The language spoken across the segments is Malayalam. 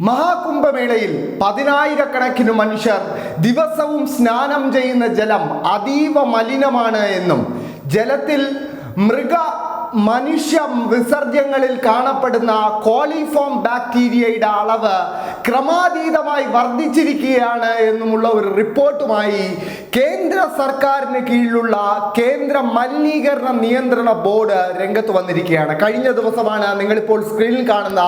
മഹാകുംഭമേളയിൽ പതിനായിരക്കണക്കിന് മനുഷ്യർ ദിവസവും സ്നാനം ചെയ്യുന്ന ജലം അതീവ മലിനമാണ് എന്നും ജലത്തിൽ മൃഗ മനുഷ്യ വിസർജ്യങ്ങളിൽ കാണപ്പെടുന്ന കോളിഫോം ബാക്ടീരിയയുടെ അളവ് ക്രമാതീതമായി വർദ്ധിച്ചിരിക്കുകയാണ് എന്നുമുള്ള ഒരു റിപ്പോർട്ടുമായി കേന്ദ്ര സർക്കാരിന് കീഴിലുള്ള കേന്ദ്ര മലിനീകരണ നിയന്ത്രണ ബോർഡ് രംഗത്ത് വന്നിരിക്കുകയാണ്. കഴിഞ്ഞ ദിവസമാണ് നിങ്ങളിപ്പോൾ സ്ക്രീനിൽ കാണുന്ന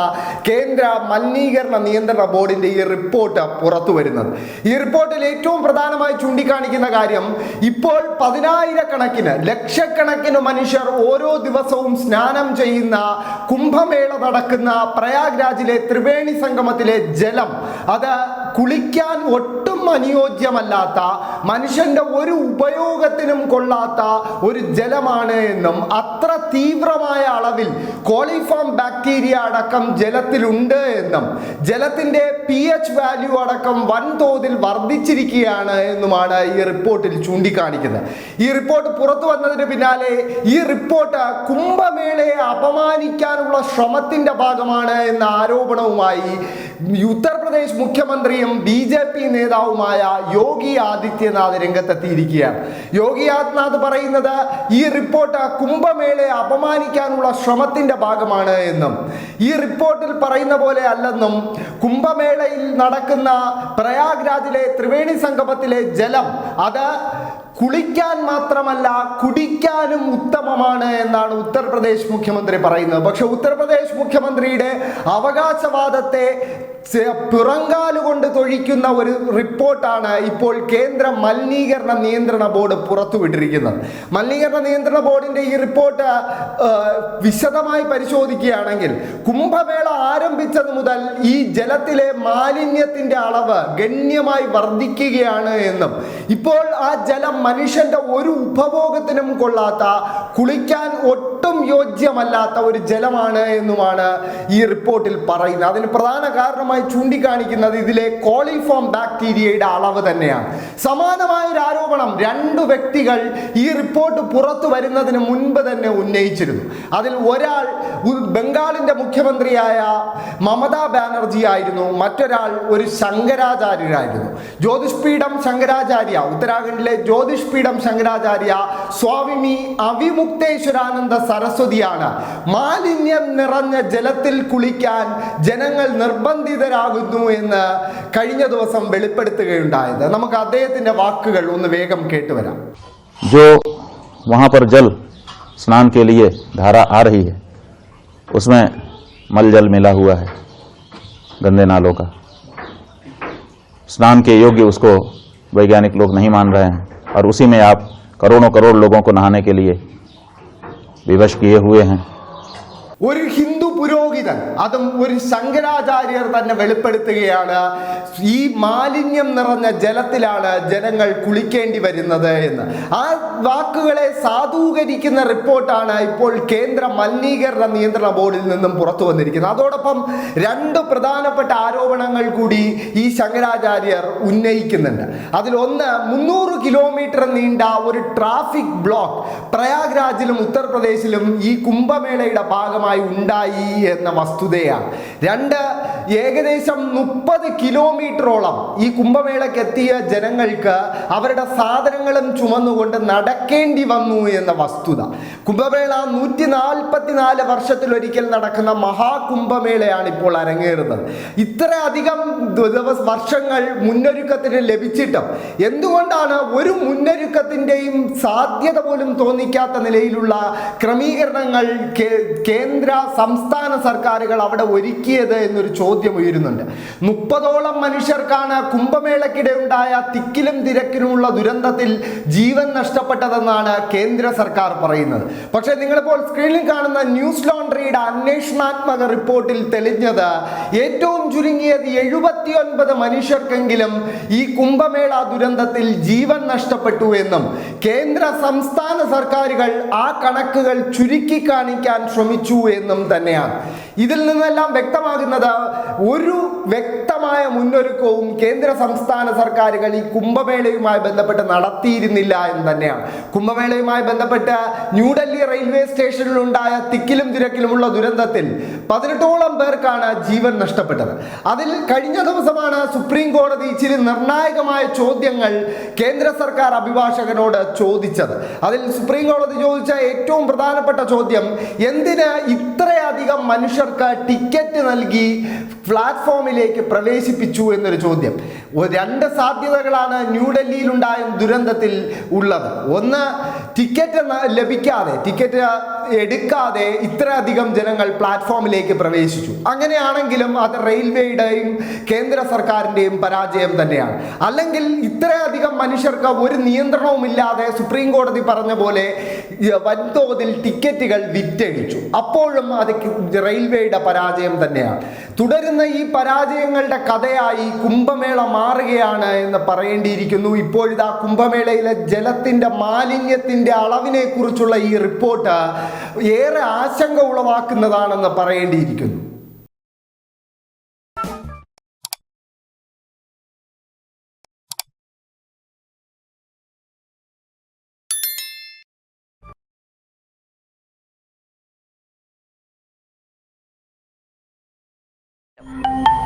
കേന്ദ്ര മലിനീകരണ നിയന്ത്രണ ബോർഡിന്റെ ഈ റിപ്പോർട്ട് പുറത്തു വരുന്നത്. ഈ റിപ്പോർട്ടിൽ ഏറ്റവും പ്രധാനമായി ചൂണ്ടിക്കാണിക്കുന്ന കാര്യം ഇപ്പോൾ പതിനായിരക്കണക്കിന് ലക്ഷക്കണക്കിന് മനുഷ്യർ ഓരോ ദിവസവും സ്നാനം ചെയ്യുന്ന കുംഭമേള നടക്കുന്ന പ്രയാഗ് രാജിലെ ത്രിവേണി സംഗമത്തിലെ ജലം അത് കുളിക്കാൻ ഒട്ടും അനുയോജ്യമല്ലാത്ത മനുഷ്യന്റെ ഒരു ഉപയോഗത്തിനും കൊള്ളാത്ത ഒരു ജലമാണ് എന്നും അത്ര തീവ്രമായ അളവിൽ കോളിഫോം ബാക്ടീരിയ അടക്കം ജലത്തിലുണ്ട് എന്നും ജലത്തിന്റെ പി എച്ച് വാല്യൂ അടക്കം വൻതോതിൽ വർദ്ധിച്ചിരിക്കുകയാണ് എന്നുമാണ് ഈ റിപ്പോർട്ടിൽ ചൂണ്ടിക്കാണിക്കുന്നത്. ഈ റിപ്പോർട്ട് പുറത്തു വന്നതിന് പിന്നാലെ ഈ റിപ്പോർട്ട് കുംഭമേളയെ അപമാനിക്കാനുള്ള ശ്രമത്തിന്റെ ഭാഗമാണ് എന്ന ആരോപണവുമായി ഉത്തർപ്രദേശ് മുഖ്യമന്ത്രിയും ബി ജെ പി നേതാവുമായ യോഗി ആദിത്യനാഥ് രംഗത്തെത്തിയിരിക്കുകയാണ്. യോഗി ആദിത്യനാഥ് പറയുന്നത് ഈ റിപ്പോർട്ട് കുംഭമേളയെ അപമാനിക്കാനുള്ള ശ്രമത്തിന്റെ ഭാഗമാണ് എന്നും ഈ റിപ്പോർട്ടിൽ പറയുന്ന പോലെ അല്ലെന്നും കുംഭമേളയിൽ നടക്കുന്ന പ്രയാഗ്രാജിലെ ത്രിവേണി സംഗമത്തിലെ ജലം അത് കുളിക്കാൻ മാത്രമല്ല കുടിക്കാനും ഉത്തമമാണ് എന്നാണ് ഉത്തർപ്രദേശ് മുഖ്യമന്ത്രി പറയുന്നത്. പക്ഷെ ഉത്തർപ്രദേശ് മുഖ്യമന്ത്രിയുടെ അവകാശവാദത്തെ പിറങ്കാലുകൊണ്ട് തൊഴിക്കുന്ന ഒരു റിപ്പോർട്ടാണ് ഇപ്പോൾ കേന്ദ്ര മലിനീകരണ നിയന്ത്രണ ബോർഡ് പുറത്തുവിട്ടിരിക്കുന്നത്. മലിനീകരണ നിയന്ത്രണ ബോർഡിന്റെ ഈ റിപ്പോർട്ട് വിശദമായി പരിശോധിക്കുകയാണെങ്കിൽ കുംഭമേള ആരംഭിച്ചത് മുതൽ ഈ ജലത്തിലെ മാലിന്യത്തിന്റെ അളവ് ഗണ്യമായി വർദ്ധിക്കുകയാണ് എന്നും. ഇപ്പോൾ ആ ജലം മനുഷ്യന്റെ ഒരു ഉപഭോഗത്തിനും കൊള്ളാത്ത കുളിക്കാൻ ഒട്ടും യോജ്യമല്ലാത്ത ഒരു ജലമാണ് എന്നുമാണ് ഈ റിപ്പോർട്ടിൽ പറയുന്നത്. അതിന് പ്രധാന കാരണമായി ചൂണ്ടിക്കാണിക്കുന്നത് ഇതിലെ കോളിഫോം ബാക്ടീരിയയുടെ അളവ് തന്നെയാണ്. സമാനമായ ഒരു ആരോപണം രണ്ടു വ്യക്തികൾ ഈ റിപ്പോർട്ട് പുറത്തു വരുന്നതിന് മുൻപ് തന്നെ ഉന്നയിച്ചിരുന്നു. അതിൽ ഒരാൾ ബംഗാളിന്റെ മുഖ്യമന്ത്രിയായ മമതാ ബാനർജി ആയിരുന്നു. മറ്റൊരാൾ ഒരു ശങ്കരാചാര്യരായിരുന്നു. ജ്യോതിഷ് പീഠം ശങ്കരാചാര്യ ഉത്തരാഖണ്ഡിലെ ജ്യോതിഷ് പീഠം ശങ്കരാചാര്യ സ്വാമി അവിമുക്തേശ്വരാനന്ദ സരസ്വതിയാണ് മാലിന്യം നിറഞ്ഞ ജലത്തിൽ കുളിക്കാൻ ജനങ്ങൾ നിർബന്ധിതരാകുന്നു എന്ന് കഴിഞ്ഞ ദിവസം വെളിപ്പെടുത്തുകയുണ്ടായത് നമുക്ക് അദ്ദേഹത്തിന്റെ വാക്കുകൾ ഒന്ന് വേഗം കേട്ടുവരാം जो वहाँ पर जल स्नान के लिए धारा आ रही है उसमें मल जल मिला हुआ है गंदे नालों का स्नान के योग्य उसको वैज्ञानिक लोग नहीं मान रहे हैं और उसी में आप करोड़ों करोड़ लोगों को नहाने के लिए विवश किए हुए हैं। ഒരു ഹിന്ദു പുരോഹിതൻ അതും ഒരു ശങ്കരാചാര്യർ തന്നെ വെളിപ്പെടുത്തുകയാണ് ഈ മാലിന്യം നിറഞ്ഞ ജലത്തിലാണ് ജനങ്ങൾ കുളിക്കേണ്ടി വരുന്നത് എന്ന്. ആ വാക്കുകളെ സാധൂകരിക്കുന്ന റിപ്പോർട്ടാണ് ഇപ്പോൾ കേന്ദ്ര മലിനീകരണ നിയന്ത്രണ ബോർഡിൽ നിന്നും പുറത്തു വന്നിരിക്കുന്നത്. അതോടൊപ്പം രണ്ട് പ്രധാനപ്പെട്ട ആരോപണങ്ങൾ കൂടി ഈ ശങ്കരാചാര്യർ ഉന്നയിക്കുന്നുണ്ട്. അതിലൊന്ന് മുന്നൂറ് കിലോമീറ്റർ നീണ്ട ഒരു ട്രാഫിക് ബ്ലോക്ക് പ്രയാഗ്രാജിലും ഉത്തർപ്രദേശിലും ഈ കുംഭമേളയുടെ ഭാഗമായി ഉണ്ടായി എന്ന വസ്തുതയാണ്. രണ്ട് ഏകദേശം മുപ്പത് കിലോമീറ്ററോളം ഈ കുംഭമേളയ്ക്ക് എത്തിയ ജനങ്ങൾക്ക് അവരുടെ സാധനങ്ങളും ചുമന്നുകൊണ്ട് നടക്കേണ്ടി വന്നു എന്ന വസ്തുത. കുംഭമേള നൂറ്റി നാൽപ്പത്തിനാല് വർഷത്തിലൊരിക്കൽ നടക്കുന്ന മഹാകുംഭമേളയാണ് ഇപ്പോൾ അരങ്ങേറുന്നത്. ഇത്രയധികം അധികം വർഷങ്ങൾ മുന്നൊരുക്കത്തിന് ലഭിച്ചിട്ടും എന്തുകൊണ്ടാണ് ഒരു മുന്നൊരുക്കത്തിന്റെയും സാധ്യത പോലും തോന്നിക്കാത്ത നിലയിലുള്ള ക്രമീകരണങ്ങൾ കേന്ദ്ര സംസ്ഥാന സർക്കാരുകൾ അവിടെ ഒരുക്കിയത് എന്നൊരു ചോദ്യം ഉയരുന്നുണ്ട് മുപ്പതോളം മനുഷ്യർക്കാണ് കുംഭമേളയ്ക്കിടെ ഉണ്ടായ തിക്കിലും തിരക്കിലുമുള്ള ദുരന്തത്തിൽ ജീവൻ നഷ്ടപ്പെട്ടതെന്നാണ് കേന്ദ്ര സർക്കാർ പറയുന്നത്. പക്ഷേ നിങ്ങളിപ്പോൾ സ്ക്രീനിൽ കാണുന്ന ന്യൂസ് ലോണ്ടറിയുടെ അന്വേഷണാത്മക റിപ്പോർട്ടിൽ തെളിഞ്ഞത് ഏറ്റവും ചുരുങ്ങിയത് എഴുപത്തിയൊൻപത് മനുഷ്യർക്കെങ്കിലും ഈ കുംഭമേള ദുരന്തത്തിൽ ജീവൻ നഷ്ടപ്പെട്ടു എന്നും കേന്ദ്ര സംസ്ഥാന സർക്കാരുകൾ ആ കണക്കുകൾ ചുരുക്കി കാണിക്കാൻ ശ്രമിച്ചു എന്നും തന്നെയാണ്. ഇതിൽ നിന്നെല്ലാം വ്യക്തമാകുന്നത് ഒരു വ്യക്തമായ മുന്നൊരുക്കവും കേന്ദ്ര സംസ്ഥാന സർക്കാരുകൾ ഈ കുംഭമേളയുമായി ബന്ധപ്പെട്ട് നടത്തിയിരുന്നില്ല എന്ന് തന്നെയാണ്. കുംഭമേളയുമായി ബന്ധപ്പെട്ട് ന്യൂഡൽഹി റെയിൽവേ സ്റ്റേഷനിലുണ്ടായ തിക്കിലും തിരക്കിലുമുള്ള ദുരന്തത്തിൽ പതിനെട്ടോളം പേർക്കാണ് ജീവൻ നഷ്ടപ്പെട്ടത്. അതിൽ കഴിഞ്ഞ ദിവസമാണ് സുപ്രീം കോടതി ചില നിർണായകമായ ചോദ്യങ്ങൾ കേന്ദ്ര സർക്കാർ അഭിഭാഷകനോട് ചോദിച്ചത്. അതിൽ സുപ്രീം കോടതി ചോദിച്ച ഏറ്റവും പ്രധാനപ്പെട്ട ചോദ്യം എന്തിന് ഇത്രയധികം മനുഷ്യർക്ക് ടിക്കറ്റ് നൽകി പ്ലാറ്റ്ഫോമിലേക്ക് പ്രവേശിപ്പിച്ചു എന്നൊരു ചോദ്യം. രണ്ട് സാധ്യതകളാണ് ന്യൂഡൽഹിയിലുണ്ടായ ദുരന്തത്തിൽ ഉള്ളത്. ഒന്ന് ടിക്കറ്റ് ലഭിക്കാതെ ടിക്കറ്റ് എടുക്കാതെ ഇത്രയധികം ജനങ്ങൾ പ്ലാറ്റ്ഫോമിലേക്ക് പ്രവേശിച്ചു. അങ്ങനെയാണെങ്കിലും അത് റെയിൽവേയുടെയും കേന്ദ്ര സർക്കാരിന്റെയും പരാജയം തന്നെയാണ്. അല്ലെങ്കിൽ ഇത്രയധികം മനുഷ്യർക്ക് ഒരു നിയന്ത്രണവുമില്ലാതെ സുപ്രീം കോടതി പറഞ്ഞ പോലെ വൻതോതിൽ ടിക്കറ്റുകൾ വിറ്റഴിച്ചു. അപ്പോഴും അത് റെയിൽവേയുടെ പരാജയം തന്നെയാണ്. തുടരുന്ന ഈ പരാജയങ്ങളുടെ കഥയായി കുംഭമേള മാറുകയാണ് എന്ന് പറയേണ്ടിയിരിക്കുന്നു. ഇപ്പോഴിതാ കുംഭമേളയിലെ ജലത്തിന്റെ മാലിന്യത്തിന്റെ അളവിനെക്കുറിച്ചുള്ള ഈ റിപ്പോർട്ട് ഏറെ ആശങ്ക ഉളവാക്കുന്നതാണെന്ന് പറയേണ്ടിയിരിക്കുന്നു. you.